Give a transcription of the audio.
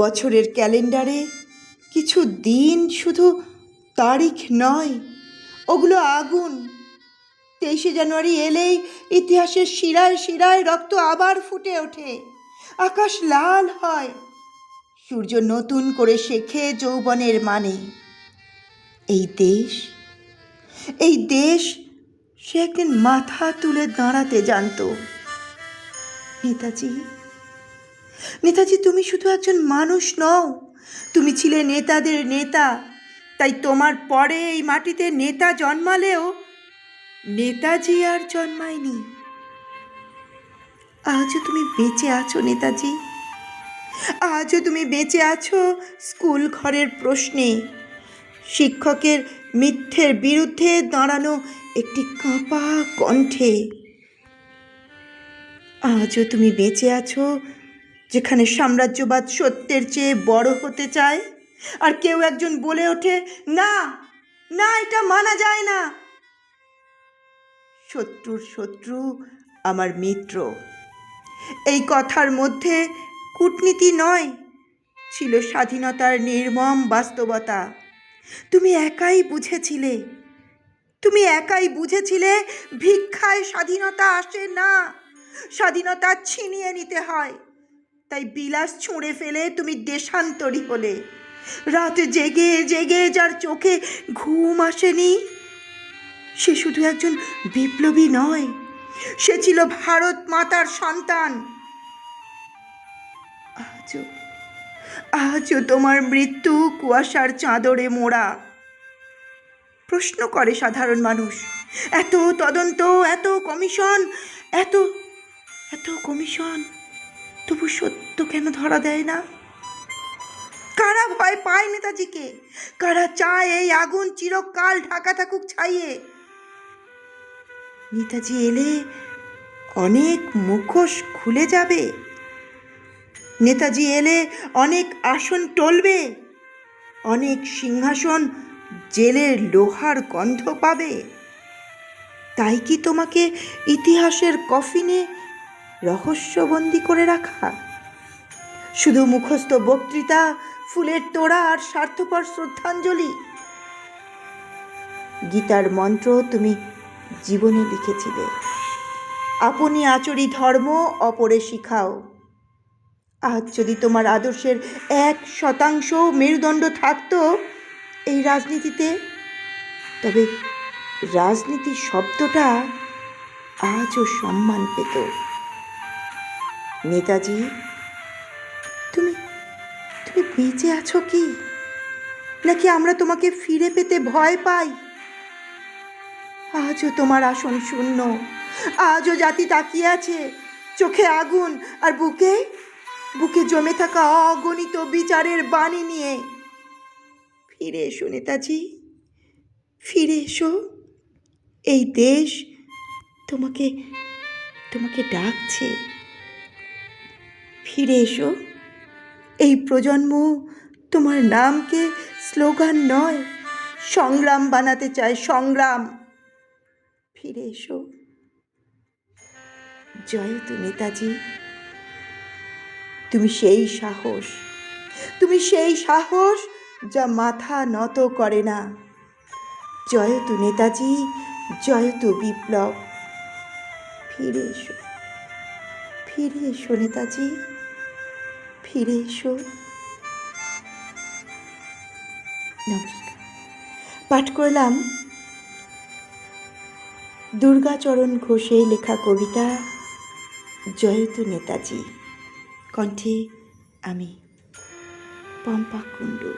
বছরের ক্যালেন্ডারে কিছু দিন শুধু তারিখ নয়, ওগুলো আগুন। তেইশে জানুয়ারি এলেই ইতিহাসের শিরায় শিরায় রক্ত আবার ফুটে ওঠে, আকাশ লাল হয়, সূর্য নতুন করে শেখে যৌবনের মানে। এই দেশ এই দেশ সে একদিন মাথা তুলে দাঁড়াতে জানতো। নেতাজি নেতাজি, তুমি শুধু একজন মানুষ নও। তুমি ছিলে নেতাদের নেতা। তাই তোমার পরে এই মাটিতে নেতা জন্মালেও নেতাজি আর জন্মায়নি। আজও তুমি বেঁচে আছো, নেতাজি। আজও তুমি বেঁচে আছো স্কুল ঘরের প্রশ্নে। শিক্ষকের মিথ্যের বিরুদ্ধে দাঁড়ানো একটি কাঁপা কণ্ঠে। আজও তুমি বেঁচে আছো যেখানে সাম্রাজ্যবাদ সত্যের চেয়ে বড় হতে চায়, আর কেউ একজন বলে ওঠে, না না, এটা মানা যায় না। শত্রুর শত্রু আমার মিত্র। এই কথার মধ্যে কূটনীতি নয়, ছিল স্বাধীনতার নির্মম বাস্তবতা। তুমি একাই বুঝেছিলে, তুমি একাই বুঝেছিলে ভিক্ষায় স্বাধীনতা আসে না, স্বাধীনতা ছিনিয়ে নিতে হয়। তাই বিলাস ছুঁড়ে ফেলে তুমি দেশান্তরী হলে। রাত জেগে জেগে যার চোখে ঘুম আসেনি, সে শুধু একজন বিপ্লবী নয়, সে ছিল ভারত মাতার সন্তান। আজও আজও তোমার মৃত্যু কুয়াশার চাদরে মোড়া। প্রশ্ন করে সাধারণ মানুষ, এত তদন্ত, এত কমিশন, এত এত কমিশন। তবু সত্য কেন ধরা দেয় না? কারা ভয় পায় নেতাজিকে? কারা চায় এই আগুন চিরকাল ঢাকা থাকুক ছাইয়ে? নেতাজি এলে অনেক মুখোশ খুলে যাবে। নেতাজি এলে অনেক আসন টলবে। অনেক সিংহাসন জেলের লোহার গন্ধ পাবে। তাই কি তোমাকে ইতিহাসের কফিনে রহস্যবন্দি করে রাখা। শুধু মুখস্থ বক্তৃতা, ফুলের তোড়া আর স্বার্থপর শ্রদ্ধাঞ্জলি। গীতার মন্ত্র তুমি জীবনে লিখেছিলে। আপনি আচরি ধর্ম, অপরে শিখাও। আজ যদি তোমার আদর্শের এক শতাংশ মেরুদণ্ড থাকতো এই রাজনীতিতে, তবে রাজনীতি শব্দটা আজও সম্মান পেত। নেতাজি, তুমি তুমি বেঁচে আছো কি? নাকি আমরা তোমাকে ফিরে পেতে ভয় পাই? আজও তোমার আসন শূন্য। আজও জাতি তাকিয়ে আছে, চোখে আগুন আর বুকে বুকে জমে থাকা অগণিত বিচারের বাণী নিয়ে। ফিরে এসো নেতাজি, ফিরে এসো। এই দেশ তোমাকে তোমাকে ডাকছে। ফিরে এসো। এই প্রজন্ম তোমার নামকে স্লোগান নয়, সংগ্রাম বানাতে চায় সংগ্রাম। ফিরে এসো। জয়তু নেতাজি। তুমি সেই সাহস, তুমি সেই সাহস যা মাথা নত করে না। জয়তু নেতাজি, জয় তো বিপ্লব। ফিরে এসো। ফিরে এসো নেতাজি। ফিরে এসো। পাঠ করলাম দুর্গাচরণ ঘোষের লেখা কবিতা জয়তু নেতাজি। কণ্ঠে আমি পম্পা কুণ্ডু।